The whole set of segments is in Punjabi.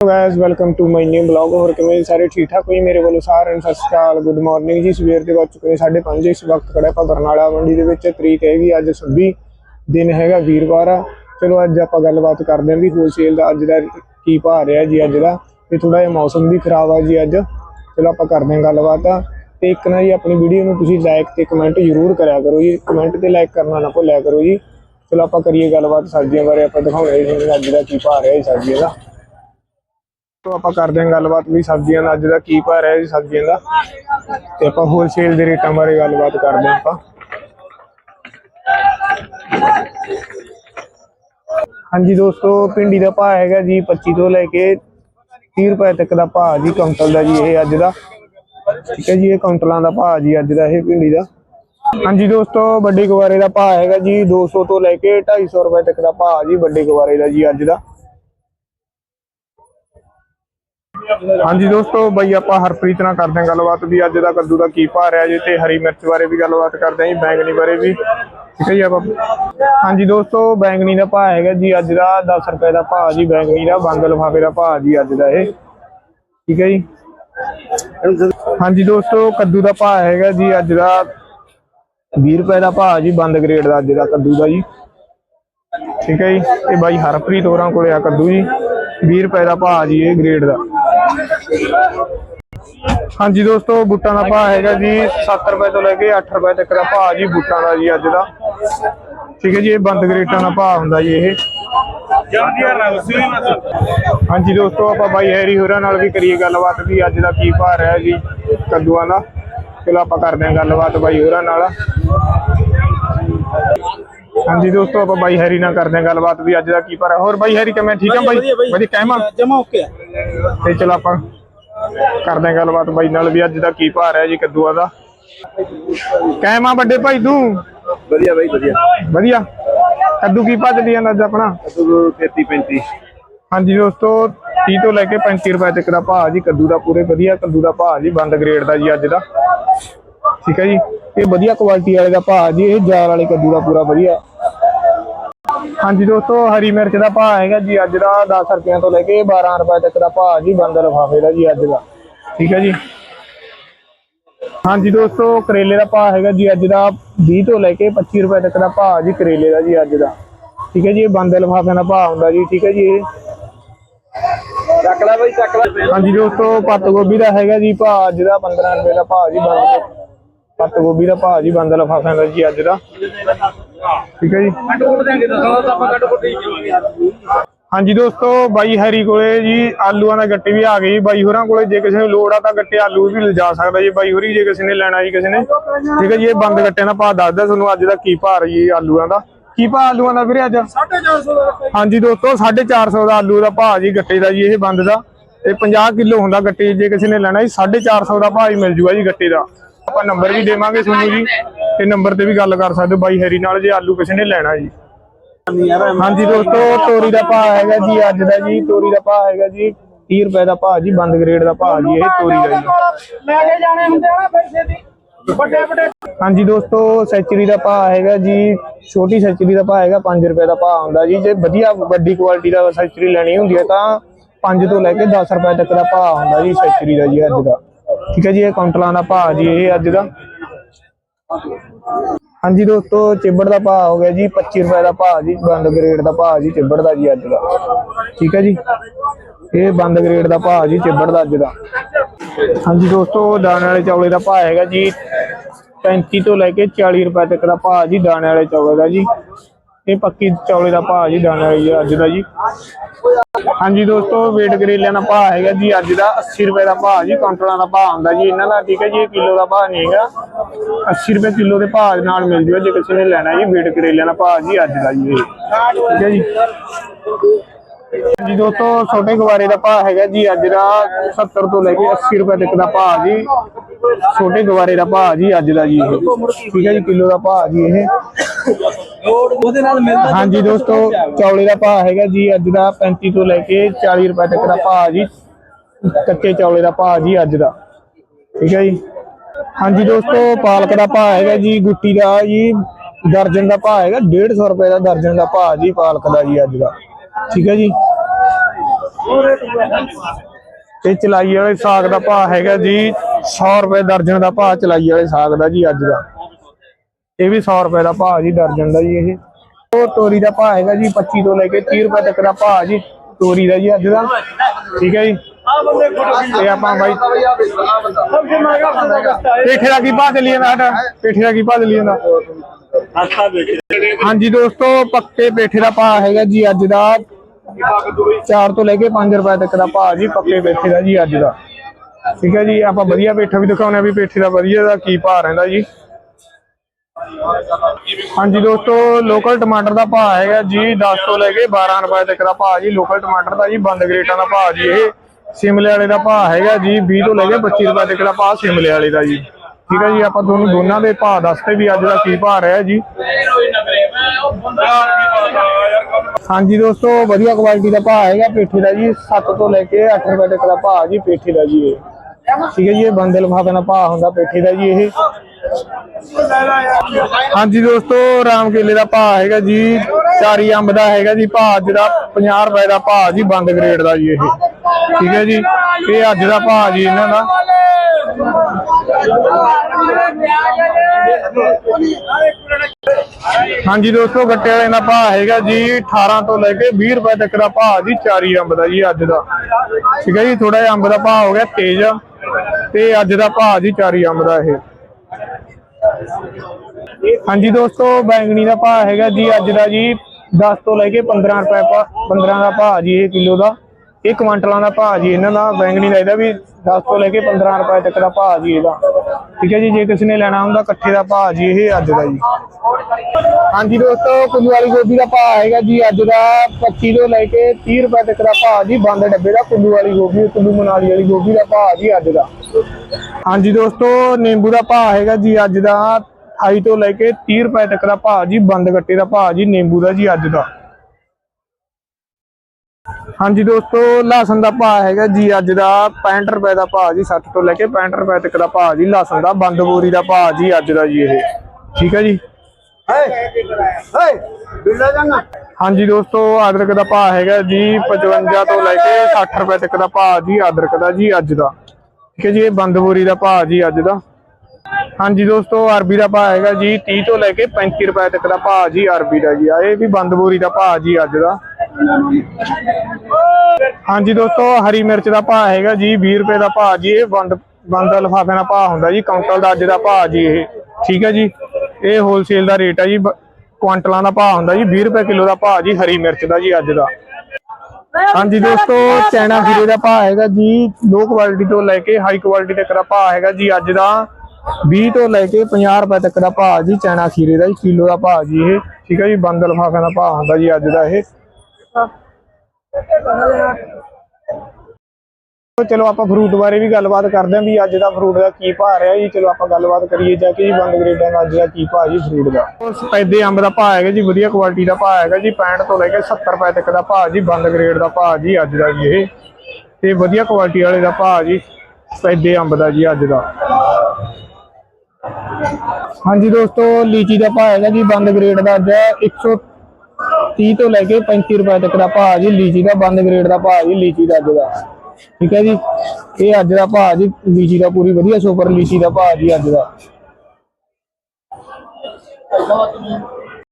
Guys welcome to my new blog ਹੋਰ ਕਿਵੇਂ ਜੀ? ਸਾਰੇ ਠੀਕ ਠਾਕ ਹੋਈ ਮੇਰੇ ਵੱਲੋਂ ਸਾਰਿਆਂ ਨੂੰ ਸਤਿ ਸ਼੍ਰੀ ਅਕਾਲ ਗੁੱਡ ਮਾਰਨਿੰਗ ਜੀ। ਸਵੇਰ ਦੇ ਵੱਜ ਚੁੱਕੇ 5:30 ਇਸ ਵਕਤ ਖੜਾ ਆਪਾਂ ਬਰਨਾਲਾ ਮੰਡੀ ਦੇ ਵਿੱਚ। ਤਰੀਕ ਹੈਗੀ ਅੱਜ 26 ਦਿਨ ਹੈਗਾ ਵੀਰਵਾਰ ਆ। ਚਲੋ ਅੱਜ ਆਪਾਂ ਗੱਲਬਾਤ ਕਰਦੇ ਹਾਂ ਵੀ ਹੋਲਸੇਲ ਦਾ ਅੱਜ ਦਾ ਕੀ ਭਾਅ ਰਿਹਾ ਜੀ ਅੱਜ ਦਾ। ਤੇ ਥੋੜਾ ਜਿਹਾ ਮੌਸਮ ਵੀ ਖਰਾਬ ਆ ਜੀ ਅੱਜ। ਚਲੋ ਆਪਾਂ ਕਰਦੇ ਹਾਂ ਗੱਲਬਾਤ। ਆ ਤੇ ਇੱਕ ਨਾ ਜੀ ਆਪਣੀ ਵੀਡੀਓ ਨੂੰ ਤੁਸੀਂ ਲਾਈਕ ਤੇ ਕਮੈਂਟ ਜ਼ਰੂਰ ਕਰਿਆ ਕਰੋ ਜੀ। ਕਮੈਂਟ ਤੇ ਲਾਈਕ ਕਰਨਾ ਨਾ ਭੁੱਲਿਆ ਕਰੋ ਜੀ। ਚਲੋ ਆਪਾਂ ਕਰੀਏ ਗੱਲਬਾਤ। ਸਬਜ਼ੀਆਂ ਬਾਰੇ ਆਪਾਂ ਦਿਖਾਉਂਦੇ ਜੀ ਅੱਜ ਦਾ ਕੀ ਭਾਅ ਰਿਹਾ ਜੀ ਸਬਜ਼ੀਆਂ ਦਾ। ਤੋਂ ਆਪਾਂ ਕਰਦੇ ਹਾਂ ਗੱਲਬਾਤ ਵੀ ਸਬਜ਼ੀਆਂ ਦਾ, ਅੱਜ ਦਾ ਕੀ ਭਾਅ ਰਿਹਾ ਜੀ ਸਬਜ਼ੀਆਂ ਦਾ? ਤੇ ਆਪਾਂ ਹੋਲਸੇਲ ਦੇ ਰੇਟਾਂ ਬਾਰੇ ਗੱਲਬਾਤ ਕਰਦੇ ਹਾਂ ਆਪਾਂ। ਹਾਂਜੀ ਦੋਸਤੋ, ਭਿੰਡੀ ਦਾ ਭਾਅ ਹੈਗਾ ਜੀ 25 ਤੋਂ ਲੈ ਕੇ 30 ਰੁਪਏ ਤੱਕ ਦਾ ਭਾਅ ਜੀ ਕੌਂਟਲ ਦਾ ਜੀ ਇਹ ਅੱਜ ਦਾ। ਠੀਕ ਹੈ ਜੀ, ਇਹ ਕੌਂਟਲਾਂ ਦਾ ਭਾਅ ਜੀ ਅੱਜ ਦਾ ਇਹ ਭਿੰਡੀ ਦਾ। ਹਾਂਜੀ ਦੋਸਤੋ, ਵੱਡੇ ਗਵਾਰੇ ਦਾ ਭਾਅ ਹੈਗਾ ਜੀ 200 ਤੋਂ ਲੈ ਕੇ 250 ਰੁਪਏ ਤੱਕ ਦਾ ਭਾਅ ਜੀ ਵੱਡੇ ਗਵਾਰੇ ਦਾ ਜੀ ਅੱਜ ਦਾ। ਹਾਂਜੀ ਦੋਸਤੋ, ਬਈ ਆਪਾਂ ਹਰਪ੍ਰੀਤ ਨਾਲ ਕਰਦੇ ਹਾਂ ਗੱਲਬਾਤ ਵੀ। ਅੱਜ ਦਾ ਕੱਦੂ ਦਾ ਕੀ ਭਾਅ ਰਿਹਾ ਜੀ ਤੇ ਹਰੀ ਮਿਰਚ ਬਾਰੇ ਵੀ ਗੱਲਬਾਤ ਕਰਦੇ ਹਾਂ ਜੀ, ਬੈਂਗਣੀ ਬਾਰੇ ਵੀ। ਠੀਕ ਹੈ ਜੀ ਆਪਾਂ। ਹਾਂਜੀ ਦੋਸਤੋ, ਬੈਂਗਣੀ ਦਾ ਭਾਅ ਹੈਗਾ ਜੀ, ਅੱਜ ਦਾ 10 ਰੁਪਏ ਦਾ ਭਾਅ ਜੀ, ਬੈਂਗਣੀ ਦਾ ਬੰਦ ਲਫ਼ਾਫ਼ੇ ਦਾ ਭਾਅ ਜੀ ਅੱਜ ਦਾ ਇਹ। ਠੀਕ ਹੈ ਜੀ? ਹਾਂਜੀ ਦੋਸਤੋ, ਕੱਦੂ ਦਾ ਭਾਅ ਹੈਗਾ ਜੀ, ਅੱਜ ਦਾ 20 ਰੁਪਏ ਦਾ ਭਾਅ ਜੀ, ਬੰਦ ਗ੍ਰੇਡ ਦਾ ਅੱਜ ਦਾ ਕੱਦੂ ਦਾ ਜੀ। ਠੀਕ ਹੈ ਜੀ? ਇਹ ਬਾਈ ਹਰਪ੍ਰੀਤ ਹੋਰਾਂ ਕੋਲੇ ਆ ਕੱਦੂ ਜੀ 20 ਰੁਪਏ ਦਾ ਭਾਅ ਜੀ ਇਹ ਗ੍ਰੇਡ ਦਾ। ਹਾਂਜੀ ਦੋਸਤੋ ਬੂਟਾਂ ਦਾ ਭਾਅ ਹੈਗਾ ਜੀ 7 ਰੁਪਏ ਤੋਂ ਲੈ ਕੇ 8 ਰੁਪਏ ਤੱਕ ਦਾ ਭਾਅ ਜੀ ਬੂਟਾਂ ਦਾ ਜੀ ਅੱਜ ਦਾ। ਠੀਕ ਹੈ ਜੀ ਇਹ ਬੰਦ ਗ੍ਰੇਟਾਂ ਦਾ ਭਾਅ ਹੁੰਦਾ ਜੀ ਇਹ। ਹਾਂਜੀ ਦੋਸਤੋ ਆਪਾਂ ਬਾਈ ਹੈਰੀ ਹੋਰਾਂ ਨਾਲ ਵੀ ਕਰੀਏ ਗੱਲਬਾਤ ਵੀ ਅੱਜ ਦਾ ਕੀ ਭਾਅ ਰਿਹਾ ਜੀ ਕੱਦੂਆਂ ਦਾ। ਚਲੋ ਆਪਾਂ ਕਰਦੇ ਹਾਂ ਗੱਲਬਾਤ ਬਾਈ ਹੋਰਾਂ ਨਾਲ। ਹਾਂਜੀ ਦੋਸਤੋ ਆਪਾਂ ਬਾਈ ਹੈਰੀ ਨਾਲ ਕਰਦੇ ਹਾਂ ਗੱਲਬਾਤ ਵੀ ਅੱਜ ਦਾ ਕੀ ਭਾਅ ਰਿਹਾ। ਹੋਰ ਬਾਈ ਹੈਰੀ ਕਿਵੇਂ ਠੀਕ ਹੈ ਬਾਈ? ਵਧੀਆ ਕਹਿਮਾ ਜਮਾ ਓਕੇ ਤੇ ਚਲੋ ਆਪਾਂ ਕਰਦੇ ਹਾਂ ਗੱਲਬਾਤ ਬਾਈ ਨਾਲ ਵੀ ਅੱਜ ਦਾ ਕੀ ਭਾਅ ਰਿਹਾ ਜੀ ਕੱਦੂਆਂ ਦਾ। ਕਹਿਮਾ ਵੱਡੇ ਭਾਈ ਤੂੰ? ਵਧੀਆ ਬਾਈ ਵਧੀਆ। ਵਧੀਆ। ਕੱਦੂ ਕੀ ਭਾਅ ਚੱਲੀ ਜਾਂਦਾ ਅੱਜ ਆਪਣਾ? ਕਦੋਂ 33 35 ਹਾਂਜੀ ਦੋਸਤੋ 30 ਤੋਂ ਲੈ ਕੇ 35 ਰੁਪਏ ਤੱਕ ਦਾ ਭਾਅ ਜੀ ਕੱਦੂ ਦਾ ਪੂਰੇ ਵਧੀਆ ਕੱਦੂ ਦਾ ਭਾਅ ਜੀ ਬੰਦ ਗ੍ਰੇਡ ਦਾ ਜੀ ਅੱਜ ਦਾ। ਠੀਕ ਹੈ ਜੀ। ਇਹ ਵਧੀਆ ਕੁਆਲਿਟੀ ਵਾਲੇ ਦਾ ਭਾਅ ਜੀ ਇਹ ਜਾਲ ਵਾਲੇ ਕੱਦੂ ਦਾ ਪੂਰਾ ਵਧੀਆ। ਹਾਂਜੀ ਦੋਸਤੋ ਹਰੀ ਮਿਰਚ ਦਾ ਭਾਅ ਹੈਗਾ ਜੀ ਅੱਜ ਦਾ 10 ਰੁਪਏ ਤੋਂ ਲੈ ਕੇ 12 ਰੁਪਏ ਤੱਕ ਦਾ ਭਾਅ ਜੀ ਬੰਦ ਲਿਫਾਫੇ ਦਾ ਜੀ ਅੱਜ ਦਾ। ਠੀਕ ਹੈ ਜੀ? ਹਾਂਜੀ ਦੋਸਤੋ ਕਰੇਲੇ ਦਾ ਭਾਅ ਹੈਗਾ ਜੀ ਅੱਜ ਦਾ 20 ਤੋਂ ਲੈ ਕੇ 25 ਰੁਪਏ ਤੱਕ ਦਾ ਭਾਅ ਜੀ ਕਰੇਲੇ ਦਾ ਜੀ ਅੱਜ ਦਾ। ਠੀਕ ਹੈ ਜੀ ਇਹ ਬੰਦ ਲਿਫਾਫਿਆਂ ਦਾ ਭਾਅ ਹੁੰਦਾ ਜੀ ਠੀਕ ਹੈ ਜੀ ਇਹ। ਚੱਕ ਲੈ ਬਾਈ ਚੱਕ ਲੈ। ਹਾਂਜੀ ਦੋਸਤੋ ਪੱਤ ਗੋਭੀ ਦਾ ਹੈਗਾ ਜੀ ਭਾਅ ਅੱਜ ਦਾ 15 ਰੁਪਏ ਦਾ ਭਾਅ ਜੀ ਬੰਦ। ਪੱਤ ਗੋਭੀ ਦਾ ਭਾਅ ਜੀ ਬੰਦ ਲਿਫਾਫਿਆਂ ਦਾ ਜੀ ਅੱਜ ਦਾ। ਠੀਕ ਹੈ ਜੀ? ਕੱਟ ਕੁੱਟ ਦੇਾਂਗੇ ਦੱਸਣਾ ਤਾਂ ਆਪਾਂ ਕੱਟ ਕੁੱਟ ਹੀ ਜਾਵਾਂਗੇ ਹਾਂਜੀ ਦੋਸਤੋ, ਬਾਈ ਹਰੀ ਕੋਲੇ ਜੀ ਆਲੂਆਂ ਦਾ ਗੱਟੇ ਵੀ ਆ ਗਏ ਜੀ ਬਾਈ ਹੋਰਾਂ ਕੋਲੇ ਜੇ ਕਿਸੇ ਨੂੰ ਲੋੜ ਆ ਤਾਂ ਗੱਟੇ ਆਲੂ ਵੀ ਲਿਜਾ ਸਕਦਾ ਜੀ। ਬਾਈ ਹੋਰੀ ਜੇ ਕਿਸੇ ਨੇ ਲੈਣਾ ਜੀ, ਕਿਸੇ ਨੇ। ਠੀਕ ਹੈ ਜੀ, ਇਹ ਬੰਦ ਗੱਟਿਆਂ ਦਾ ਭਾਅ ਦੱਸਦਾ ਤੁਹਾਨੂੰ ਅੱਜ ਦਾ ਕੀ ਭਾਅ ਰਹੀ ਆਲੂਆਂ ਦਾ। ਕੀ ਭਾਅ ਆਲੂਆਂ ਦਾ ਵੀਰੇ ਅੱਜ? 450 ਦਾ ਹਾਂਜੀ ਦੋਸਤੋ 450 ਦਾ ਆਲੂ ਦਾ ਭਾਅ ਜੀ ਗੱਟੇ ਦਾ ਜੀ, ਇਹ ਬੰਦ ਦਾ। ਇਹ 50 ਕਿਲੋ ਹੁੰਦਾ ਗੱਟੇ, ਜੇ ਕਿਸੇ ਨੇ ਲੈਣਾ ਜੀ 450 ਦਾ ਭਾਅ ਹੀ ਮਿਲ ਜੂਗਾ ਜੀ ਗੱਟੇ ਦਾ। ਆਪਾਂ ਨੰਬਰ ਵੀ ਦੇਵਾਂਗੇ ਤੁਹਾਨੂੰ ਜੀ ਤੇ ਨੰਬਰ ਤੇ ਵੀ ਗੱਲ ਕਰ ਸਕਦੇ ਹੋ ਬਾਈ ਹੈਰੀ ਨਾਲ ਜੇ ਆਲੂ ਕਿਸੇ ਨੇ ਲੈਣਾ ਜੀ। ਹਾਂਜੀ ਦੋਸਤੋ, ਤੋਰੀ ਦਾ ਭਾਅ ਹੈਗਾ ਜੀ ਅੱਜ ਦਾ ਜੀ, ਤੋਰੀ ਦਾ ਭਾਅ ਹੈਗਾ ਜੀ 30 ਰੁਪਏ ਦਾ ਭਾਅ ਜੀ, ਬੰਦ ਗ੍ਰੇਡ ਦਾ ਭਾਅ ਜੀ, ਇਹ ਤੋਰੀ ਦਾ ਜੀ। ਲੈ ਕੇ ਜਾਣੇ ਹੁੰਦੇ ਆ ਨਾ ਪੈਸੇ ਦੀ ਹਾਂਜੀ ਦੋਸਤੋ, ਸੈਚਰੀ ਦਾ ਭਾਅ ਹੈਗਾ ਜੀ, ਛੋਟੀ ਸੈਚਰੀ ਦਾ ਭਾਅ ਹੈਗਾ 5 ਰੁਪਏ ਦਾ ਭਾਅ ਆਉਂਦਾ ਜੀ। ਜੇ ਵਧੀਆ ਵੱਡੀ ਕੁਆਲਿਟੀ ਦਾ ਸੈਚਰੀ ਲੈਣੀ ਹੁੰਦੀ ਹੈ ਤਾਂ 5 ਤੋਂ ਲੈ ਕੇ 10 ਰੁਪਏ ਤੱਕ ਦਾ ਭਾਅ ਆਉਂਦਾ ਜੀ ਸੈਚਰੀ ਦਾ ਜੀ ਅੱਜ ਦਾ। ਠੀਕ ਹੈ ਜੀ, ਇਹ ਕਾਉਂਟਲਾਂ ਦਾ ਭਾਅ ਜੀ ਇਹ ਅੱਜ ਦਾ। ਹਾਂਜੀ ਦੋਸਤੋ, ਚਿੱਬੜ ਦਾ ਭਾਅ ਹੋ ਗਿਆ ਜੀ 25 ਰੁਪਏ ਦਾ ਭਾਅ ਜੀ, ਬੰਦ ਗ੍ਰੇਡ ਦਾ ਭਾਅ ਜੀ, ਚਿੱਬੜ ਦਾ ਜੀ ਅੱਜ ਦਾ। ਠੀਕ ਹੈ ਜੀ, ਇਹ ਬੰਦ ਗ੍ਰੇਡ ਦਾ ਭਾਅ ਜੀ, ਚਿੱਬੜ ਦਾ ਅੱਜ ਦਾ। ਹਾਂਜੀ ਦੋਸਤੋ, ਦਾਣੇ ਵਾਲੇ ਚੌਲੇ ਦਾ ਭਾਅ ਹੈਗਾ ਜੀ 35 ਤੋਂ ਲੈ ਕੇ 40 ਰੁਪਏ ਤੱਕ ਦਾ ਭਾਅ ਜੀ, ਦਾਣੇ ਵਾਲੇ ਚੌਲੇ ਦਾ ਜੀ। ਇਹ ਪੱਕੀ ਚੌਲੇ ਦਾ ਭਾਅ ਜੀ ਦਾਣੇ ਜੀ ਅੱਜ ਦਾ ਜੀ ਹਾਂਜੀ ਦੋਸਤੋ ਵੇਟ ਕਰੇਲਿਆਂ ਦਾ ਭਾਅ ਹੈਗਾ ਜੀ ਅੱਜ ਦਾ 80 ਰੁਪਏ ਦਾ ਭਾਅ ਜੀ ਕਾਉਂਟਰਾਂ ਦਾ ਭਾਅ ਹੁੰਦਾ ਜੀ ਇਹਨਾਂ ਦਾ ਠੀਕ ਹੈ ਜੀ ਕਿਲੋ ਦਾ ਭਾਅ ਨਹੀਂ ਹੈਗਾ 80 ਰੁਪਏ ਕਿਲੋ ਦੇ ਭਾਅ ਨਾਲ ਮਿਲ ਜੂਗਾ ਜੇ ਕਿਸੇ ਨੇ ਲੈਣਾ ਜੀ ਵੇਟ ਕਰੇਲਿਆਂ ਦਾ ਭਾਅ ਜੀ ਅੱਜ ਦਾ ਜੀ ਠੀਕ ਹੈ ਜੀ ਜੀ ਦੋਸਤੋ ਛੋਟੇ ਗਵਾਰੇ ਦਾ ਭਾਅ ਹੈਗਾ ਜੀ ਅੱਜ ਦਾ 70 ਤੋਂ ਲੈ ਕੇ 80 ਰੁਪਏ ਤੱਕ ਦਾ ਭਾਅ ਜੀ ਛੋਟੇ ਗਵਾਰੇ ਦਾ ਭਾਅ ਜੀ ਅੱਜ ਦਾ ਜੀ ਇਹ ਠੀਕ ਹੈ ਜੀ ਕਿਲੋ ਦਾ ਭਾਅ ਜੀ ਇਹ ਉਹਦੇ ਨਾਲ ਮਿਲਦਾ ਹਾਂਜੀ ਦੋਸਤੋ ਚੌਲੇ ਦਾ ਭਾਅ ਹੈਗਾ ਜੀ ਅੱਜ ਦਾ 35 ਤੋਂ ਲੈ ਕੇ 40 ਰੁਪਏ ਤੱਕ ਦਾ ਭਾਅ ਜੀ। ਕੱਚੇ ਚੌਲੇ ਦਾ ਭਾਅ ਜੀ ਅੱਜ ਦਾ। ਠੀਕ ਹੈ ਜੀ? ਹਾਂਜੀ ਦੋਸਤੋ ਪਾਲਕ ਦਾ ਭਾਅ ਹੈਗਾ ਜੀ ਗੁੱਟੀ ਦਾ ਜੀ ਦਰਜਨ ਦਾ ਭਾਅ ਹੈਗਾ 150 ਰੁਪਏ ਦਾ ਦਰਜਨ ਦਾ ਭਾਅ ਜੀ ਪਾਲਕ ਦਾ ਜੀ ਅੱਜ ਦਾ। ਠੀਕ ਹੈ ਜੀ? ਤੇ ਚਲਾਈ ਵਾਲੇ ਸਾਗ ਦਾ ਭਾਅ ਹੈਗਾ ਜੀ 100 ਰੁਪਏ ਦਰਜਨ ਦਾ ਭਾਅ ਚਲਾਈ ਵਾਲੇ ਸਾਗ ਦਾ ਜੀ ਅੱਜ ਦਾ। ਇਹ ਵੀ 100 ਰੁਪਏ ਦਾ ਭਾਅ ਜੀ ਦਰਜਨ ਦਾ ਜੀ ਇਹ। ਉਹ ਤੋਰੀ ਦਾ ਭਾਅ ਹੈਗਾ ਜੀ 25 ਤੋਂ ਲੈ ਕੇ 30 ਰੁਪਏ ਤੱਕ ਦਾ ਭਾਅ ਜੀ, ਤੋਰੀ ਦਾ ਜੀ ਅੱਜ ਦਾ। ਠੀਕ ਹੈ ਜੀ। ਤੇ ਆਪਾਂ ਬਾਈ ਪੇਠੇ ਦਾ ਕੀ ਭਾਅ ਚੱਲੀ ਜਾਂਦਾ ਸਾਡਾ? ਪੇਠੇ ਦਾ ਕੀ ਭਾਅ ਚੱਲੀ ਜਾਂਦਾ? ਹਾਂਜੀ ਦੋਸਤੋ, ਪੱਕੇ ਪੇਠੇ ਦਾ ਭਾਅ ਹੈਗਾ ਜੀ ਅੱਜ ਦਾ। 4 ਤੋਂ ਲੈ ਕੇ 5 ਰੁਪਏ ਤੱਕ ਦਾ ਭਾਅ ਜੀ, ਪੱਕੇ ਪੇਠੇ ਦਾ ਜੀ ਅੱਜ ਦਾ। ਠੀਕ ਹੈ ਜੀ, ਆਪਾਂ ਵਧੀਆ ਪੇਠਾ ਵੀ ਦਿਖਾਉਣੇ ਆ ਵੀ ਪੇਠੇ ਦਾ ਵਧੀਆ ਦਾ ਕੀ ਭਾਅ ਰਹਿੰਦਾ ਜੀ। ਹਾਂਜੀ ਦੋਸਤੋ ਲੋਕਲ ਟਮਾਟਰ ਦਾ ਭਾਅ ਹੈਗਾ ਜੀ 10 ਤੋਂ ਲੈ ਕੇ 12 ਰੁਪਏ ਤੱਕ ਦਾ ਭਾਅ ਜੀ। ਲੋਕਲ ਟਮਾਟਰ ਦਾ ਜੀ, ਬੰਦ ਗ੍ਰੇਟਾਂ ਦਾ ਭਾਅ ਜੀ ਇਹ। ਸਿਮਲੇ ਵਾਲੇ ਦਾ ਭਾਅ ਹੈਗਾ ਜੀ 20 ਤੋਂ ਲੈ ਕੇ 25 ਰੁਪਏ ਤੱਕ ਦਾ ਭਾਅ ਸਿਮਲੇ ਵਾਲੇ ਦਾ ਜੀ। ਠੀਕ ਹੈ ਜੀ, ਆਪਾਂ ਤੁਹਾਨੂੰ ਦੋਨਾਂ ਦੇ ਭਾਅ ਦੱਸਦੇ ਵੀ ਅੱਜ ਦਾ ਕੀ ਭਾਅ ਰਿਹਾ ਜੀ। ਹਾਂਜੀ ਦੋਸਤੋ, ਵਧੀਆ ਕੁਆਲਿਟੀ ਦਾ ਭਾਅ ਹੈਗਾ ਪੇਠੇ ਦਾ ਜੀ 7 ਤੋਂ ਲੈ ਕੇ 8 ਰੁਪਏ ਤੱਕ ਦਾ ਭਾਅ ਜੀ ਪੇਠੇ ਦਾ ਜੀ ਇਹ। ਠੀਕ ਹੈ ਜੀ, ਇਹ ਬੰਦੇ ਲਫਾਫੇ ਦਾ ਭਾਅ ਹੁੰਦਾ ਪੇਠੇ ਦਾ ਜੀ ਇਹ। ਹਾਂਜੀ ਦੋਸਤੋ, ਰਾਮ ਕੇਲੇ ਦਾ ਭਾਅ ਹੈਗਾ ਜੀ, ਚਾਰੀ ਅੰਬ ਦਾ ਹੈਗਾ ਜੀ ਭਾਅ, ਅੱਜ ਦਾ 50 ਰੁਪਏ ਦਾ ਭਾਅ ਜੀ, ਬੰਦ ਗ੍ਰੇਡ ਦਾ ਜੀ ਇਹ। ਠੀਕ ਹੈ ਜੀ? ਇਹ ਅੱਜ ਦਾ ਭਾਅ ਜੀ ਇਹਨਾਂ ਦਾ। ਹਾਂਜੀ ਦੋਸਤੋ, ਗੱਟੇ ਵਾਲੇ ਦਾ ਭਾਅ ਹੈਗਾ ਜੀ 18 ਤੋਂ ਲੈ ਕੇ 20 ਰੁਪਏ ਤੱਕ ਦਾ ਭਾਅ ਜੀ, ਚਾਰੀ ਅੰਬ ਦਾ ਜੀ ਅੱਜ ਦਾ। ਠੀਕ ਹੈ ਜੀ? ਥੋੜਾ ਜਿਹਾ ਅੰਬ ਦਾ ਭਾਅ ਹੋ ਗਿਆ ਤੇਜ਼। ਤੇ ਅੱਜ ਦਾ ਭਾਅ ਜੀ ਚਾਰੀ ਅੰਬ ਦਾ ਇਹ। ਹਾਂਜੀ ਦੋਸਤੋ, ਬੈਂਗਣੀ ਦਾ ਭਾਅ ਹੈਗਾ ਜੀ ਅੱਜ ਦਾ ਜੀ 10 ਤੋਂ ਲੈ ਕੇ 15 ਰੁਪਏ ਭਾ 15 ਦਾ ਭਾਅ ਜੀ ਇਹ ਕਿਲੋ ਦਾ। ਇਹ ਕੁਆਂਟਲਾਂ ਦਾ ਭਾਅ ਜੀ ਇਹਨਾਂ ਦਾ, ਬੈਂਗਣੀ ਦਾ ਇਹਦਾ ਵੀ 10 ਤੋਂ ਲੈ ਕੇ 15 ਰੁਪਏ ਤੱਕ ਦਾ ਭਾਅ ਜੀ ਇਹਦਾ। ਠੀਕ ਹੈ ਜੀ, ਜੇ ਕਿਸੇ ਨੇ ਲੈਣਾ ਹੁੰਦਾ ਇਕੱਠੇ ਦਾ ਭਾਅ ਜੀ, ਇਹ ਅੱਜ ਦਾ ਜੀ। ਹਾਂਜੀ ਦੋਸਤੋ ਕੁੱਲੂ ਗੋਭੀ ਦਾ ਭਾਅ ਹੈਗਾ ਜੀ, ਅੱਜ ਦਾ 25 ਤੋਂ ਲੈ ਕੇ 30 ਰੁਪਏ ਤੱਕ ਦਾ ਭਾਅ ਜੀ, ਬੰਦ ਡੱਬੇ ਦਾ ਕੁੱਲੂ ਵਾਲੀ ਗੋਭੀ ਕੁੱਲੂ ਮਨਾਲੀ ਵਾਲੀ ਗੋਭੀ ਦਾ ਭਾਅ ਜੀ ਅੱਜ ਦਾ। ਹਾਂਜੀ ਦੋਸਤੋ, ਨਿੰਬੂ ਦਾ ਭਾਅ ਹੈਗਾ ਜੀ, ਅੱਜ ਦਾ 28 ਤੋਂ ਲੈ ਕੇ 30 ਰੁਪਏ ਤੱਕ ਦਾ ਭਾਅ ਜੀ, ਬੰਦ ਗੱਟੇ ਦਾ ਭਾਅ ਜੀ, ਨਿੰਬੂ ਦਾ ਜੀ, ਅੱਜ ਦਾ। ਹਾਂਜੀ ਦੋਸਤੋ ਲਸਣ ਦਾ ਭਾਅ ਹੈਗਾ ਜੀ ਅੱਜ ਦਾ 65 ਰੁਪਏ ਦਾ ਭਾਅ ਜੀ 60 ਤੋਂ ਲੈ ਕੇ 65 ਰੁਪਏ ਤੱਕ ਦਾ ਭਾਅ ਜੀ ਲਸਣ ਦਾ ਬੰਦ ਬੋਰੀ ਦਾ ਭਾਅ ਜੀ ਅੱਜ ਦਾ ਜੀ ਇਹ ਠੀਕ ਹੈ ਜੀ ਹਾਂਜੀ ਦੋਸਤੋ ਅਦਰਕ ਦਾ ਭਾਅ ਹੈਗਾ ਜੀ 55 ਤੋਂ ਲੈ ਕੇ 60 ਰੁਪਏ ਤੱਕ ਦਾ ਭਾਅ ਜੀ ਅਦਰਕ ਦਾ ਜੀ ਅੱਜ ਦਾ ਠੀਕ ਹੈ ਜੀ ਇਹ ਬੰਦ ਬੋਰੀ ਦਾ ਭਾਅ ਜੀ ਅੱਜ ਦਾ ਹਾਂਜੀ ਦੋਸਤੋ ਅਰਬੀ ਦਾ ਭਾਅ ਹੈਗਾ ਜੀ 30 ਤੋਂ ਲੈ ਕੇ 35 ਰੁਪਏ ਤੱਕ ਦਾ ਭਾਅ ਜੀ ਅਰਬੀ ਦਾ ਜੀ ਆ ਇਹ ਵੀ ਬੰਦ ਬੋਰੀ ਦਾ ਭਾਅ ਜੀ ਅੱਜ ਦਾ ਹਾਂਜੀ ਦੋਸਤੋ ਹਰੀ ਮਿਰਚ ਦਾ ਭਾਅ ਹੈਗਾ ਜੀ 20 ਰੁਪਏ ਦਾ ਭਾਅ ਜੀ ਇਹ ਬੰਦ ਬੰਦ ਲਫਾਫੇ ਦਾ ਭਾਅ ਹੁੰਦਾ ਜੀ ਕਾਊਂਟਰ ਦਾ ਅੱਜ ਦਾ ਭਾਅ ਜੀ ਇਹ ਠੀਕ ਹੈ ਜੀ ਇਹ ਹੋਲਸੇਲ ਦਾ ਰੇਟ ਹੈ ਜੀ ਕੁਆਂਟਲਾਂ ਦਾ ਭਾਅ ਹੁੰਦਾ ਜੀ 20 ਰੁਪਏ ਕਿਲੋ ਦਾ ਭਾਅ ਜੀ ਹਰੀ ਮਿਰਚ ਦਾ ਜੀ ਅੱਜ ਦਾ ਹਾਂਜੀ ਦੋਸਤੋ ਚੈਨਾ ਖੀਰੇ ਦਾ ਭਾਅ ਹੈਗਾ ਜੀ ਲੋ ਕੁਆਲਿਟੀ ਤੋਂ ਲੈ ਕੇ ਹਾਈ ਕੁਆਲਿਟੀ ਤੱਕ ਦਾ ਭਾਅ ਹੈਗਾ ਜੀ ਅੱਜ ਦਾ 20 ਤੋਂ ਲੈ ਕੇ 50 ਰੁਪਏ ਤੱਕ ਦਾ ਭਾਅ ਜੀ ਚੈਨਾ ਖੀਰੇ ਦਾ ਜੀ ਕਿਲੋ ਦਾ ਭਾਅ ਜੀ ਇਹ ਠੀਕ ਹੈ ਜੀ ਬੰਦ ਲਫਾਫਿਆਂ ਦਾ ਭਾਅ ਹੁੰਦਾ ਜੀ ਅੱਜ ਦਾ ਇਹ ਚਲੋ ਆਪਾਂ ਫਰੂਟ ਬਾਰੇ ਵੀ ਗੱਲਬਾਤ ਕਰਦੇ ਹਾਂ ਵੀ ਅੱਜ ਦਾ ਫਰੂਟ ਦਾ ਕੀ ਭਾਅ ਰਿਹਾ ਜੀ। ਚਲੋ ਆਪਾਂ ਗੱਲਬਾਤ ਕਰੀਏ ਜਾ ਕੇ ਜੀ, ਬੰਦ ਗ੍ਰੇਡਾਂ ਦਾ ਅੱਜ ਦਾ ਕੀ ਭਾਅ ਜੀ ਫਰੂਟ ਦਾ। ਸਪੈਦੇ ਅੰਬ ਦਾ ਭਾਅ ਹੈਗਾ ਜੀ, ਵਧੀਆ ਕੁਆਲਿਟੀ ਦਾ ਭਾਅ ਹੈਗਾ ਜੀ। 65 ਤੋਂ ਲੈ ਕੇ 70 ਰੁਪਏ ਤੱਕ ਦਾ ਭਾਅ ਜੀ, ਬੰਦ ਗ੍ਰੇਡ ਦਾ ਭਾਅ ਜੀ ਅੱਜ ਦਾ ਜੀ ਇਹ। ਤੇ ਵਧੀਆ ਕੁਆਲਿਟੀ ਵਾਲੇ ਦਾ ਭਾਅ ਜੀ ਸਪੈਦੇ ਅੰਬ ਦਾ ਜੀ ਅੱਜ ਦਾ। ਹਾਂਜੀ ਦੋਸਤੋ, ਲੀਚੀ ਦਾ ਭਾਅ ਹੈਗਾ ਜੀ, ਬੰਦ ਗ੍ਰੇਡ ਦਾ ਅੱਜ 130 ਤੋਂ ਲੈ ਕੇ 35 ਰੁਪਏ ਤੱਕ ਦਾ ਭਾਅ ਜੀ, ਲੀਚੀ ਦਾ ਬੰਦ ਗ੍ਰੇਡ ਦਾ ਭਾਅ ਜੀ, ਲੀਚੀ ਦਾ ਅੱਜ ਦਾ। ਠੀਕ ਹੈ ਜੀ? ਇਹ ਅੱਜ ਦਾ ਭਾਅ ਜੀ, ਲੀਚੀ ਦਾ ਪੂਰੀ ਵਧੀਆ ਸੁਪਰ ਲੀਚੀ ਦਾ ਭਾਅ ਜੀ ਅੱਜ ਦਾ।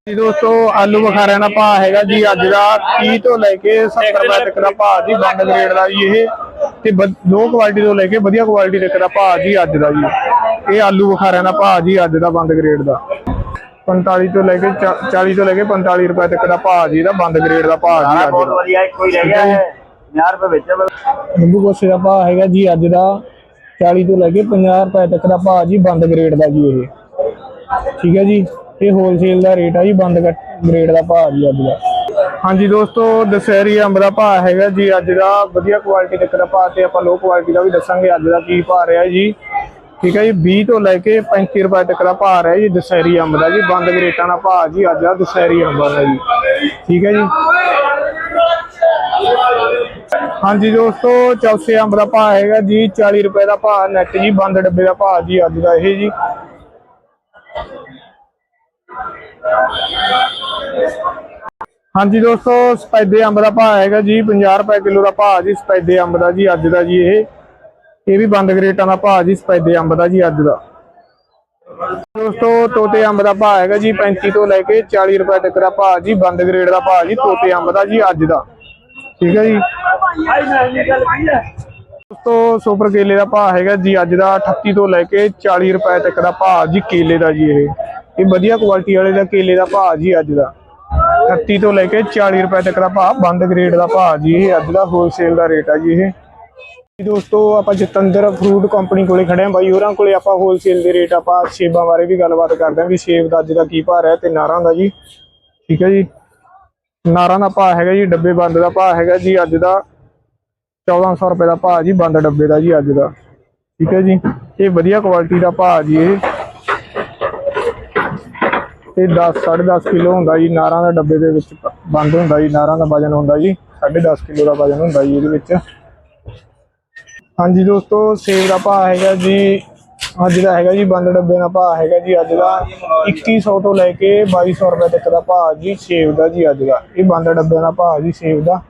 ਜੀ ਦੋਸਤੋ, ਆਲੂ ਬੁਖਾਰਿਆਂ ਦਾ ਭਾਅ ਹੈਗਾ ਜੀ ਅੱਜ ਦਾ 30 ਤੋਂ ਲੈ ਕੇ 70 ਰੁਪਏ ਤੱਕ ਦਾ ਭਾਅ ਜੀ, ਬੰਦ ਗ੍ਰੇਡ ਦਾ ਜੀ ਇਹ। ਤੇ ਲੋ ਕੁਆਲਿਟੀ ਤੋਂ ਲੈ ਕੇ ਵਧੀਆ ਕੁਆਲਿਟੀ ਤੱਕ ਦਾ ਭਾਅ ਜੀ ਅੱਜ ਦਾ ਜੀ। ਇਹ ਆਲੂ ਬੁਖਾਰਿਆਂ ਦਾ ਭਾਅ ਜੀ ਅੱਜ ਦਾ ਬੰਦ ਗ੍ਰੇਡ ਦਾ। 45 ਤੋਂ ਲੈ ਕੇ ਚਾ- 40 ਤੋਂ ਲੈ ਕੇ 45 ਰੁਪਏ ਤੱਕ ਦਾ ਭਾਅ ਜੀ ਦਾ ਬੰਦ ਗ੍ਰੇਡ ਦਾ ਭਾਅ ਜੀ ਅੱਜ ਦਾ। ਵਧੀਆ ਹੀ ਰਹਿ ਗਿਆ ਹੈ 50 ਰੁਪਏ ਵਿੱਚ। ਨਿੰਬੂ ਕੋਸੇ ਦਾ ਭਾਅ ਹੈਗਾ ਜੀ ਅੱਜ ਦਾ 40 ਤੋਂ ਲੈ ਕੇ 50 ਰੁਪਏ ਤੱਕ ਦਾ ਭਾਅ ਜੀ ਬੰਦ ਗ੍ਰੇਡ ਦਾ ਜੀ ਇਹ। ਠੀਕ ਹੈ ਜੀ। ਇਹ ਹੋਲਸੇਲ ਦਾ ਰੇਟ ਆ ਜੀ ਬੰਦ ਗ੍ਰੇਡ ਦਾ ਭਾਅ ਜੀ ਅੱਜ ਦਾ। ਹਾਂਜੀ ਦੋਸਤੋ ਦਸਹਿਰੀ ਅੰਬ ਦਾ ਭਾਅ ਹੈਗਾ ਜੀ ਅੱਜ ਦਾ। ਵਧੀਆ ਕੁਆਲਿਟੀ ਤੱਕ ਦਾ ਭਾਅ ਤੇ ਆਪਾਂ ਲੋ ਕੁਆਲਿਟੀ ਦਾ ਵੀ ਦੱਸਾਂਗੇ ਅੱਜ ਦਾ ਕੀ ਭਾਅ ਰਿਹਾ ਜੀ। ਠੀਕ ਹੈ ਜੀ 20 ਤੋਂ ਲੈ ਕੇ 35 ਰੁਪਏ ਤੱਕ ਦਾ ਭਾਅ ਰਿਹਾ ਜੀ ਦਸਹਿਰੀ ਅੰਬ ਦਾ ਜੀ, ਬੰਦ ਗ੍ਰੇਟਾਂ ਦਾ ਭਾਅ ਜੀ, ਅੱਜ ਦਾ ਦਸਹਿਰੀ ਅੰਬਾਂ ਦਾ ਜੀ। ਠੀਕ ਹੈ ਜੀ। ਹਾਂਜੀ ਦੋਸਤੋ, ਚੌਥੇ ਅੰਬ ਦਾ ਭਾਅ ਹੈਗਾ ਜੀ 40 ਰੁਪਏ ਦਾ ਭਾਅ ਨੈਟ ਜੀ, ਬੰਦ ਡੱਬੇ ਦਾ ਭਾਅ ਜੀ, ਅੱਜ ਦਾ ਇਹ ਜੀ। ਹਾਂਜੀ ਦੋਸਤੋ, ਸਪੈਦੇ ਅੰਬ ਦਾ ਭਾਅ ਹੈਗਾ ਜੀ 50 ਰੁਪਏ ਕਿਲੋ ਦਾ ਭਾਅ ਜੀ, ਸਪੈਦੇ ਅੰਬ ਦਾ ਜੀ, ਅੱਜ ਦਾ ਜੀ ਇਹ। ਇਹ ਵੀ ਬੰਦ ਗਰੇਟਾਂ ਦਾ ਭਾਅ ਜੀ ਸਪੈਦੇ ਅੰਬ ਦਾ ਜੀ ਅੱਜ ਦਾ। ਦੋਸਤੋ, ਤੋਤੇ ਅੰਬ ਦਾ ਭਾਅ ਹੈਗਾ ਜੀ 35 ਤੋਂ ਲੈ ਕੇ 40 ਰੁਪਏ ਤੱਕ ਦਾ ਭਾਅ ਜੀ, ਬੰਦ ਗਰੇਡ ਦਾ ਭਾਅ ਜੀ, ਤੋਤੇ ਅੰਬ ਦਾ ਜੀ, ਅੱਜ ਦਾ। ਠੀਕ ਹੈ ਜੀ? ਦੋਸਤੋ, ਸੁਪਰ ਕੇਲੇ ਦਾ ਭਾਅ ਹੈਗਾ ਜੀ, ਅੱਜ ਦਾ 38 ਤੋਂ ਲੈ ਕੇ 40 ਰੁਪਏ ਤੱਕ ਦਾ ਭਾਅ ਜੀ, ਕੇਲੇ ਦਾ ਜੀ ਇਹ। ਇਹ ਵਧੀਆ ਕੁਆਲਿਟੀ ਵਾਲੇ ਦਾ ਕੇਲੇ ਦਾ ਭਾਅ ਜੀ, ਅੱਜ ਦਾ। 38 ਤੋਂ ਲੈ ਕੇ 40 ਰੁਪਏ ਤੱਕ ਦਾ ਭਾਅ, ਬੰਦ ਗ੍ਰੇਡ ਦਾ ਭਾਅ ਜੀ, ਇਹ ਅੱਜ ਦਾ ਹੋਲਸੇਲ ਦਾ ਰੇਟ ਆ ਜੀ ਇਹ। ਦੋਸਤੋ, ਆਪਾਂ ਜਤਿੰਦਰ ਫਰੂਟ ਕੰਪਨੀ ਕੋਲੇ ਖੜੇ ਆ ਬਾਈ, ਹੋਰਾਂ ਕੋਲੇ ਆਪਾਂ ਹੋਲਸੇਲ ਦੇ ਰੇਟ ਆਪਾਂ ਸੇਬਾਂ ਬਾਰੇ ਵੀ ਗੱਲਬਾਤ ਕਰਦੇ ਹਾਂ ਵੀ ਸੇਬ ਦਾ ਅੱਜ ਦਾ ਕੀ ਭਾਅ ਹੈ ਤੇ ਨਾਰਾਂ ਦਾ ਜੀ। ਠੀਕ ਹੈ ਜੀ? ਨਾਰਾਂ ਦਾ ਭਾਅ ਹੈਗਾ ਜੀ, ਡੱਬੇ ਬੰਦ ਦਾ ਭਾਅ ਹੈਗਾ ਜੀ, ਅੱਜ ਦਾ 1400 ਰੁਪਏ ਦਾ ਭਾਅ ਜੀ, ਬੰਦ ਡੱਬੇ ਦਾ ਜੀ ਅੱਜ ਦਾ। ਠੀਕ ਹੈ ਜੀ? ਇਹ ਵਧੀਆ ਕੁਆਲਿਟੀ ਦਾ ਭਾਅ ਜੀ ਇਹ। ਇਹ 10 10.5 ਕਿਲੋ ਹੁੰਦਾ ਜੀ, ਨਾਰਾਂ ਦਾ ਡੱਬੇ ਦੇ ਵਿੱਚ ਬੰਦ ਹੁੰਦਾ ਜੀ, ਨਾਰਾਂ ਦਾ ਵਜਨ ਹੁੰਦਾ ਜੀ 10.5 ਕਿਲੋ ਦਾ ਵਜਨ ਹੁੰਦਾ ਜੀ ਇਹਦੇ ਵਿੱਚ। ਹਾਂਜੀ ਦੋਸਤੋ, ਸੇਬ ਦਾ ਭਾਅ ਹੈਗਾ ਜੀ, ਅੱਜ ਦਾ ਹੈਗਾ ਜੀ, ਬੰਦ ਡੱਬੇ ਦਾ ਭਾਅ ਹੈਗਾ ਜੀ, ਅੱਜ ਦਾ 2100 ਤੋਂ ਲੈ ਕੇ 2200 ਰੁਪਏ ਤੱਕ ਦਾ ਭਾਅ ਜੀ, ਸੇਬ ਦਾ ਜੀ ਅੱਜ ਦਾ। ਇਹ ਬੰਦ ਡੱਬੇ ਦਾ ਭਾਅ ਜੀ, ਸੇਬ ਦਾ।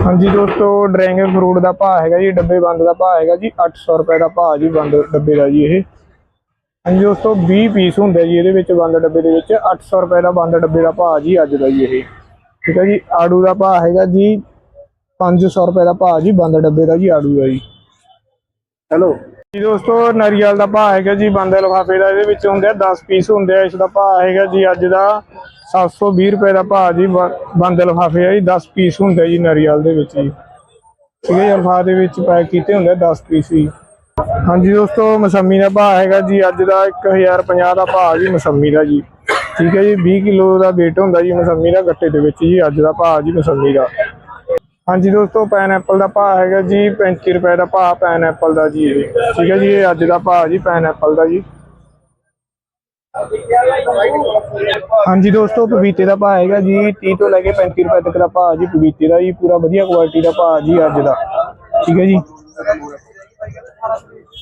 ਹਾਂਜੀ ਦੋਸਤੋ, ਡਰੈਗਨ ਫਰੂਟ ਦਾ ਭਾਅ ਹੈਗਾ ਜੀ, ਡੱਬੇ ਬੰਦ ਦਾ ਭਾਅ ਹੈਗਾ ਜੀ 800 ਰੁਪਏ ਦਾ ਭਾਅ ਜੀ, ਬੰਦ ਡੱਬੇ ਦਾ ਜੀ ਇਹ। ਹਾਂਜੀ ਦੋਸਤੋ 20 ਪੀਸ ਹੁੰਦੇ ਜੀ, ਇਹਦੇ ਵਿੱਚ ਬੰਦ ਡੱਬੇ ਦੇ ਵਿੱਚ 800 ਰੁਪਏ ਦਾ ਬੰਦ ਡੱਬੇ ਦਾ ਭਾਅ ਜੀ, ਅੱਜ ਦਾ ਜੀ ਇਹ। ਠੀਕ ਹੈ ਜੀ ਆੜੂ ਦਾ ਭਾਅ ਹੈਗਾ ਜੀ 500 ਰੁਪਏ ਦਾ ਭਾਅ ਜੀ ਬੰਦ ਡੱਬੇ ਦਾ ਜੀ ਆੜੂ ਦਾ ਜੀ। ਹੈਲੋ। ਜੀ ਦੋਸਤੋ ਨਾਰੀਅਲ ਦਾ ਭਾਅ ਹੈਗਾ ਜੀ ਬੰਦ ਲਿਫਾਫੇ ਦਾ ਇਹਦੇ ਵਿੱਚ ਹੁੰਦੇ ਆ 10 ਪੀਸ ਹੁੰਦੇ ਆ ਇਸ ਦਾ ਭਾਅ ਹੈਗਾ ਜੀ ਅੱਜ ਦਾ 720 ਰੁਪਏ ਦਾ ਭਾਅ ਜੀ ਬੰਦ ਲਿਫਾਫੇ ਆ ਜੀ 10 ਪੀਸ ਹੁੰਦੇ ਜੀ ਨਾਰੀਅਲ ਦੇ ਵਿੱਚ ਜੀ। ਠੀਕ ਹੈ ਜੀ ਲਿਫਾਫੇ ਦੇ ਵਿੱਚ ਪੈਕ ਕੀਤੇ ਹੁੰਦੇ ਆ 10 ਪੀਸ ਜੀ। ਹਾਂਜੀ ਦੋਸਤੋ ਮਸੰਮੀ ਦਾ ਭਾਅ ਹੈਗਾ ਜੀ ਅੱਜ ਦਾ 1050 ਦਾ ਭਾਅ ਜੀ ਮਸੰਮੀ ਦਾ ਜੀ। ਠੀਕ ਹੈ ਜੀ 20 ਕਿਲੋ ਦਾ weight ਹੁੰਦਾ ਜੀ ਮਸੰਮੀ ਦਾ ਗੱਟੇ ਦੇ ਵਿੱਚ ਜੀ, ਅੱਜ ਦਾ ਭਾਅ ਜੀ ਮਸੰਮੀ ਦਾ। ਹਾਂਜੀ ਦੋਸਤੋ ਪਾਈਨਐਪਲ ਦਾ ਭਾਅ ਹੈਗਾ ਜੀ 35 ਰੁਪਏ ਦਾ ਭਾਅ ਪਾਈਨਐਪਲ ਦਾ ਜੀ ਠੀਕ ਹੈ ਜੀ, ਇਹ ਅੱਜ ਦਾ ਭਾਅ ਜੀ ਪਾਈਨਐਪਲ ਦਾ ਜੀ। ਹਾਂਜੀ ਦੋਸਤੋ, ਪਪੀਤੇ ਦਾ ਭਾਅ ਹੈਗਾ ਜੀ 30 ਤੋਂ ਲੈ ਕੇ 35 ਰੁਪਏ ਤੱਕ ਦਾ ਭਾਅ ਜੀ, ਪਪੀਤੇ ਦਾ ਜੀ, ਪੂਰਾ ਵਧੀਆ ਕੁਆਲਿਟੀ ਦਾ ਭਾਅ ਜੀ ਅੱਜ ਦਾ। ਠੀਕ ਹੈ ਜੀ।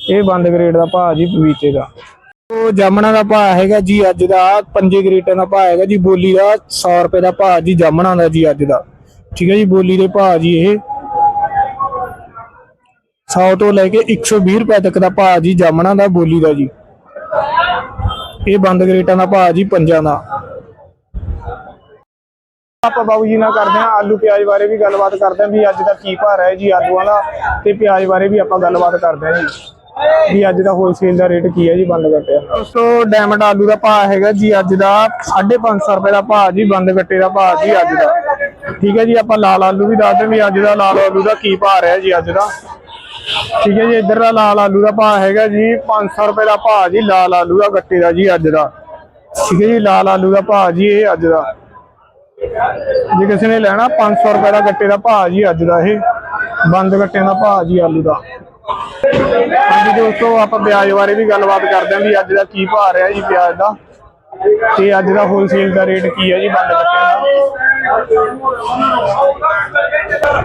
ਇਹ ਬੰਦ ਗ੍ਰੇਡ ਦਾ ਭਾਅ ਜੀ ਪਪੀਤੇ ਦਾ। ਉਹ ਜਾਮਣਾ ਦਾ ਭਾਅ ਹੈਗਾ ਜੀ ਅੱਜ ਦਾ, ਪੰਜੇ ਗ੍ਰੇਟਾਂ ਦਾ ਭਾਅ ਹੈਗਾ ਜੀ, ਬੋਲੀ ਦਾ 100 ਰੁਪਏ ਦਾ ਭਾਅ ਜੀ ਜਾਮਣਾ ਦਾ ਜੀ ਅੱਜ ਦਾ। ਠੀਕ ਹੈ ਜੀ, ਬੋਲੀ ਦੇ ਭਾਅ ਜੀ ਇਹ। 100 ਤੋਂ ਲੈ ਕੇ 120 ਰੁਪਏ ਤੱਕ ਦਾ ਭਾਅ ਜੀ ਜਾਮਣਾ ਦਾ, ਬੋਲੀ ਦਾ ਜੀ। ਇਹ ਬੰਦ ਗ੍ਰੇਟਾਂ ਦਾ ਭਾਅ ਜੀ ਪੰਜਾਂ ਦਾ। ਆਪਾਂ ਬਾਬੂ ਜੀ ਨਾਲ ਕਰਦੇ ਹਾਂ ਆਲੂ ਪਿਆਜ਼ ਬਾਰੇ ਵੀ ਗੱਲਬਾਤ ਕਰਦੇ ਹਾਂ ਵੀ ਅੱਜ ਦਾ ਕੀ ਭਾਅ ਹੈ ਜੀ ਆਲੂਆਂ ਦਾ ਤੇ ਪਿਆਜ਼ ਬਾਰੇ ਵੀ ਆਪਾਂ ਗੱਲਬਾਤ ਕਰਦੇ ਹਾਂ ਜੀ। ਵੀ ਅੱਜ ਦਾ ਹੋਲਸੇਲ ਦਾ ਰੇਟ ਕੀ ਹੈ ਜੀ, ਬੰਦ ਕੱਟਿਆ ਦਾ? ਦੋਸਤੋ ਡਾਇਮੰਡ ਆਲੂ ਦਾ ਭਾਅ ਹੈਗਾ ਜੀ, ਅੱਜ ਦਾ 550 ਰੁਪਏ ਦਾ ਭਾਅ ਜੀ, ਬੰਦ ਗੱਟੇ ਦਾ ਭਾਅ ਜੀ ਅੱਜ ਦਾ। ਠੀਕ ਹੈ ਜੀ, ਆਪਾਂ ਲਾਲ ਆਲੂ ਵੀ ਦੱਸਦੇ ਵੀ ਅੱਜ ਦਾ ਲਾਲ ਆਲੂ ਦਾ ਕੀ ਭਾਅ ਰਿਹਾ ਜੀ, ਅੱਜ ਦਾ? ਠੀਕ ਹੈ ਜੀ, ਇੱਧਰ ਦਾ ਲਾਲ ਆਲੂ ਦਾ ਭਾਅ ਹੈਗਾ ਜੀ 500 ਰੁਪਏ ਦਾ ਭਾਅ ਜੀ, ਲਾਲ ਆਲੂ ਦਾ ਗੱਟੇ ਦਾ ਜੀ, ਅੱਜ ਦਾ। ਠੀਕ ਹੈ ਜੀ, ਲਾਲ ਆਲੂ ਦਾ ਭਾਅ ਜੀ, ਇਹ ਅੱਜ ਦਾ। ਜੇ ਕਿਸੇ ਨੇ ਲੈਣਾ 500 ਰੁਪਏ ਦਾ ਗੱਟੇ ਦਾ ਭਾਅ ਜੀ, ਅੱਜ ਦਾ ਇਹ। ਬੰਦ ਗੱਟੇ ਦਾ ਭਾਅ ਜੀ, ਆਲੂ ਦਾ। ਹਾਂਜੀ ਦੋਸਤੋ, ਆਪਾਂ ਪਿਆਜ਼ ਬਾਰੇ ਵੀ ਗੱਲਬਾਤ ਕਰਦੇ ਹਾਂ ਵੀ ਅੱਜ ਦਾ ਕੀ ਭਾਅ ਰਿਹਾ ਜੀ ਪਿਆਜ਼ ਦਾ। ਤੇ ਅੱਜ ਦਾ ਹੋਲਸੇਲ ਦਾ ਰੇਟ ਕੀ ਹੈ ਜੀ ਬੰਦ ਗੱਟਿਆਂ ਦਾ?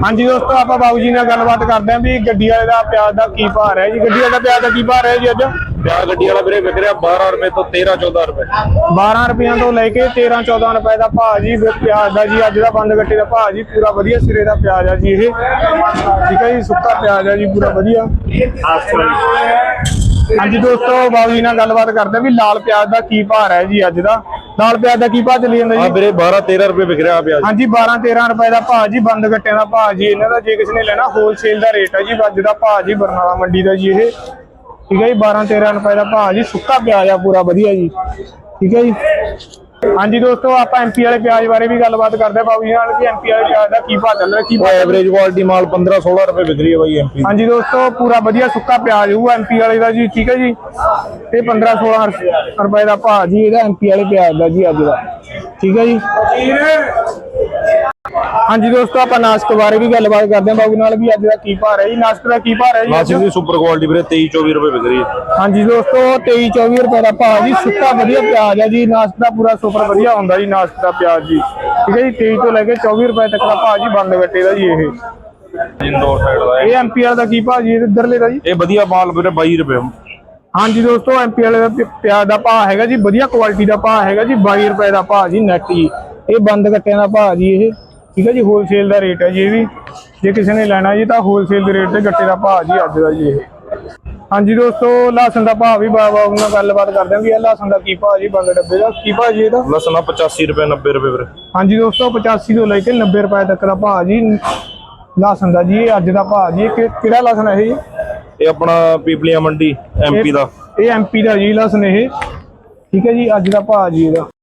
ਹਾਂਜੀ ਦੋਸਤੋ, ਆਪਾਂ ਬਾਬੂ ਜੀ ਨਾਲ ਗੱਲਬਾਤ ਕਰਦੇ ਹਾਂ ਵੀ ਗੱਡੀ ਵਾਲੇ ਦਾ ਪਿਆਜ਼ ਦਾ ਕੀ ਭਾਅ ਰਿਹਾ ਜੀ। ਗੱਡੀ ਵਾਲੇ ਦਾ ਪਿਆਜ਼ ਦਾ ਕੀ ਭਾਅ ਰਿਹਾ ਜੀ ਅੱਜ? ਪਿਆਜ਼ ਗੱਡੀ ਵਾਲਾ ਵੀਰੇ ਵਿਕ ਰਿਹਾ 12 ਰੁਪਏ ਤੋਂ 13 14 ਰੁਪਏ। 12 ਰੁਪਈਆਂ ਤੋਂ ਲੈ ਕੇ 13 14 ਰੁਪਏ ਦਾ ਭਾਅ ਜੀ ਫਿਰ ਪਿਆਜ਼ ਦਾ ਜੀ ਅੱਜ ਦਾ ਬੰਦ ਗੱਟੇ ਦਾ ਭਾਅ ਜੀ ਪੂਰਾ ਵਧੀਆ ਸਿਰੇ ਦਾ ਪਿਆਜ਼ ਆ ਜੀ ਇਹ। ਠੀਕ ਹੈ ਜੀ ਸੁੱਕਾ ਪਿਆਜ਼ ਆ ਜੀ ਪੂਰਾ ਵਧੀਆ। ਹਾਂਜੀ ਦੋਸਤੋ ਬਾਬੂ ਜੀ ਨਾਲ ਗੱਲਬਾਤ ਕਰਦੇ ਵੀ ਲਾਲ ਪਿਆਜ਼ ਦਾ ਕੀ ਭਾਅ ਹੈ ਜੀ ਅੱਜ ਦਾ। ਲਾਲ ਪਿਆਜ਼ ਦਾ ਕੀ ਭਾਅ ਚੱਲੀ ਜਾਂਦਾ ਆ ਜੀ ਵੀਰੇ 12 13 ਰੁਪਏ ਵਿਕ ਰਿਹਾ ਪਿਆਜ਼। ਹਾਂਜੀ 12 13 ਰੁਪਏ ਦਾ ਭਾਅ ਜੀ ਬੰਦ ਗੱਟਿਆਂ ਦਾ ਭਾਅ ਜੀ ਇਹਨਾਂ ਦਾ ਜੇ ਕਿਸੇ ਨੇ ਲੈਣਾ ਹੋਲਸੇਲ ਦਾ ਰੇਟ ਹੈ ਜੀ ਅੱਜ ਦਾ ਭਾਅ ਜੀ ਬਰਨਾਲਾ ਮੰਡੀ ਦਾ ਜੀ ਇਹ। ਠੀਕ ਹੈ ਜੀ 12 13 ਰੁਪਏ ਦਾ ਭਾਅ ਜੀ ਸੁੱਕਾ ਪਿਆਜ਼ ਆ ਪੂਰਾ ਵਧੀਆ ਜੀ। ਠੀਕ ਹੈ ਜੀ। ਹਾਂਜੀ ਦੋਸਤੋ ਆਪਾਂ ਐਮਪੀ ਵਾਲੇ ਪਿਆਜ਼ ਬਾਰੇ ਵੀ ਗੱਲਬਾਤ ਕਰਦੇ ਹਾਂ ਬਾਬੂ ਜੀ ਨਾਲ ਕਿ ਐਮਪੀ ਵਾਲੇ ਪਿਆਜ਼ ਦਾ ਕੀ ਭਾਅ ਚੱਲ ਰਿਹਾ ਕੀ ਭਾਅ। ਐਵਰੇਜ ਕੁਆਲਿਟੀ ਮਾਲ 15 16 ਰੁਪਏ ਵਿਕ ਰਹੀ ਹੈ ਬਾਈ ਐਮਪੀ ਹਾਂਜੀ ਦੋਸਤੋ ਪੂਰਾ ਵਧੀਆ ਸੁੱਕਾ ਪਿਆਜ਼ ਹੋਊ ਐਮਪੀ ਵਾਲੇ ਦਾ ਜੀ ਠੀਕ ਹੈ ਜੀ। ਤੇ 15 16 ਰੁਪਏ ਦਾ ਭਾਅ ਜੀ ਇਹਦਾ ਐਮਪੀ ਵਾਲੇ ਪਿਆਜ਼ ਦਾ ਜੀ ਅੱਜ ਦਾ। ਠੀਕ ਹੈ ਜੀ। ਹਾਂਜੀ ਦੋਸਤੋ ਆਪਾਂ ਨਾਸਕ ਬਾਰੇ ਵੀ ਗੱਲਬਾਤ ਕਰਦੇ ਹਾਂ। ਬਾਬੂ ਨਾਲ ਵੀ ਅੱਜ ਦਾ ਕੀ ਭਾਅ ਹੈ ਜੀ? ਨਾਸਕ ਦਾ ਕੀ ਭਾਅ ਹੈ ਜੀ ਨਾਸਿਕ? ਦੀ ਸੁਪਰ ਕੁਆਲਿਟੀ ਵੀਰੇ 23 24 ਰੁਪਏ ਵਿਕ ਰਹੀ ਹੈ। ਹਾਂਜੀ ਦੋਸਤੋ 23 24 ਰੁਪਏ ਦਾ ਭਾਅ ਜੀ। ਸੁੱਕਾ ਵਧੀਆ ਪਿਆਜ਼ ਹੈ ਜੀ। ਨਾਸਕ ਦਾ ਪੂਰਾ ਸੁਪਰ ਵਧੀਆ ਹੁੰਦਾ ਜੀ ਨਾਸਕ ਦਾ ਪਿਆਜ਼ ਜੀ। ਠੀਕ ਹੈ ਜੀ 23 ਤੋਂ ਲੈ ਕੇ 24 ਰੁਪਏ ਤੱਕ ਦਾ ਭਾਅ ਜੀ ਬੰਦ ਗੱਟੇ ਦਾ ਜੀ ਇਹ। ਇੰਡੋਰ ਸਾਈਡ ਦਾ ਇਹ ਐਮਪੀ ਵਾਲਾ ਦਾ ਕੀ ਭਾਅ ਜੀ? ਇਧਰਲੇ ਦਾ ਜੀ। ਇਹ ਵਧੀਆ ਮਾਲ ਵੀਰੇ 22 ਰੁਪਏ। ਹਾਂਜੀ ਦੋਸਤੋ ਐਮਪੀ ਵਾਲੇ ਦਾ ਪਿਆਜ਼ ਦਾ ਭਾਅ ਹੈਗਾ ਜੀ। ਵਧੀਆ ਕੁਆਲਿਟੀ ਦਾ ਭਾਅ ਹੈਗਾ ਜੀ। 22 ਰੁਪਏ ਦਾ ਭਾਅ ਜੀ ਨੈਟ ਜੀ। ਇਹ ਬੰਦ ਕੱਟਿਆਂ ਦਾ ਭਾਅ ਜੀ ਇਹ। ਠੀਕ ਹੈ ਜੀ ਹੋਲਸੇਲ ਦਾ ਰੇਟ ਹੈ ਜੀ ਇਹ ਵੀ। ਜੇ ਕਿਸੇ ਨੇ ਲੈਣਾ ਜੀ ਤਾਂ ਹੋਲਸੇਲ ਦੇ ਰੇਟ ਤੇ ਗੱਟੇ ਦਾ ਭਾਅ ਜੀ ਅੱਜ ਦਾ ਜੀ ਇਹ। ਹਾਂਜੀ ਦੋਸਤੋ ਲਸਣ ਦਾ ਭਾਅ ਵੀ ਬਾਬਾ ਨਾਲ ਗੱਲਬਾਤ ਕਰਦੇ ਹਾਂ ਵੀ ਇਹ ਲਸਣ ਦਾ ਕੀ ਭਾਅ ਜੀ ਬੰਦ ਡੱਬੇ ਦਾ। ਕੀ ਭਾਅ ਜੀ ਇਹਦਾ? ਲਸਣਾ 85 ਰੁਪਏ 90 ਰੁਪਏ ਵੀਰੇ। ਹਾਂਜੀ ਦੋਸਤੋ 85 ਤੋਂ ਲੈ ਕੇ 90 ਰੁਪਏ ਤੱਕ ਦਾ ਭਾਅ ਜੀ ਲਸਣ ਦਾ ਜੀ ਅੱਜ ਦਾ ਭਾਅ ਜੀ। ਕਿ- ਕਿਹੜਾ ਲਸਣ ਹੈ ਇਹ? ਇਹ ਆਪਣਾ ਪੀਪਲੀਆਂ ਮੰਡੀ ਐਮਪੀ ਦਾ। ਇਹ ਐਮਪੀ ਦਾ ਜੀ ਲਸਣ ਇਹ। ਠੀਕ ਹੈ ਜੀ ਅੱਜ ਦਾ ਭਾਅ ਜੀ ਇਹਦਾ।